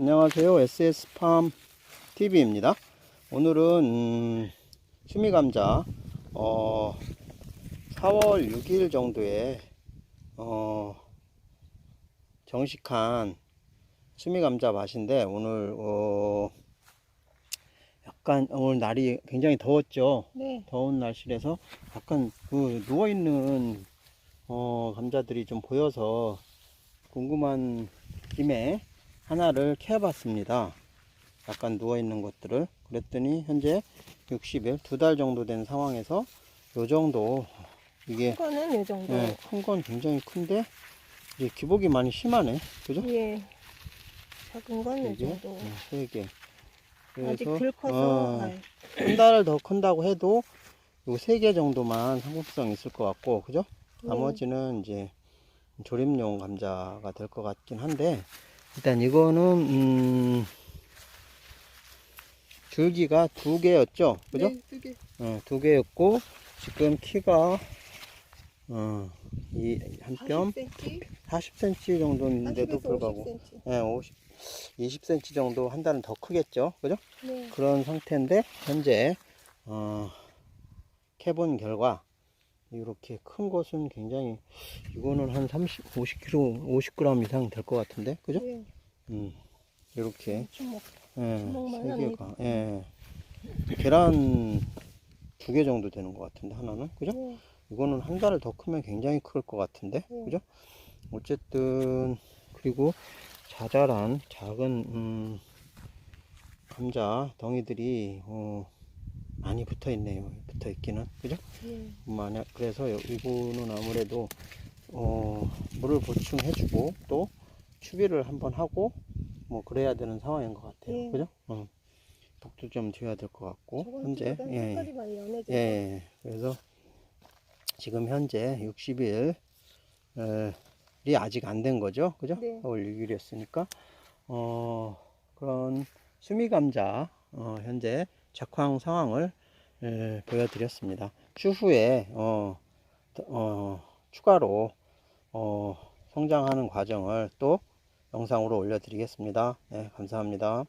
안녕하세요. SS팜 TV입니다. 오늘은 음, 수미감자 어, 4월 6일 정도에 어, 정식한 수미감자 맛인데 오늘 어, 약간 오늘 날이 굉장히 더웠죠. 네. 더운 날씨라서 약간 그 누워 있는 어, 감자들이 좀 보여서 궁금한 김에 하나를 캐봤습니다. 약간 누워 있는 것들을 그랬더니 현재 60일 두 달 정도 된 상황에서 요 정도 이게 이거는 이 정도. 예, 큰건 굉장히 큰데 이게 기복이 많이 심하네. 그죠? 예. 작은 건이 이게 정도. 예, 세 개. 아직 덜 커서. 어, 아이, 한달더 큰다고 해도 요 세 개 정도만 상품성 있을 것 같고 그죠? 네. 나머지는 이제 조림용 감자가 될 것 같긴 한데 일단 이거는 음 줄기가 두 개였죠 그죠 네, 두 개. 어, 두 개였고 지금 키가 어, 이한뼘 40cm? 40cm 정도인데도 40에서 불구하고 50cm. 예, 50, 20cm 정도 한 달은 더 크겠죠 그죠 네. 그런 상태인데 현재 어, 캐본 결과 이렇게 큰 것은 굉장히 이거는 한 30, 50kg, 50g 이상 될 것 같은데 그죠? 네. 음, 이렇게 주먹. 예, 세. 개가 예, 계란 두 개 정도 되는 것 같은데 하나는 그죠? 네. 이거는 한 달을 더 크면 굉장히 클 것 같은데 네. 그죠? 어쨌든 그리고 자잘한 작은 음, 감자 덩이들이 어, 많이 붙어 있네요. 붙어 있기는 그죠? 네. 만약 그래서 요- 이거는 아무래도 어, 물을 보충해주고 또 추비를 한번 하고 뭐 그래야 되는 상황인 것 같아요. 예. 그죠? 어, 독도 좀 줘야 될 것 같고 현재 좀 예, 많이 연해져. 예, 그래서 지금 현재 60일 이 아직 안 된 거죠, 그죠? 네. 4월 6일이었으니까 어, 그런 수미 감자 어, 현재 작황 상황을 에, 보여드렸습니다. 추후에 어, 더- 어, 추가로 어, 성장하는 과정을 또 영상으로 올려드리겠습니다. 네, 감사합니다.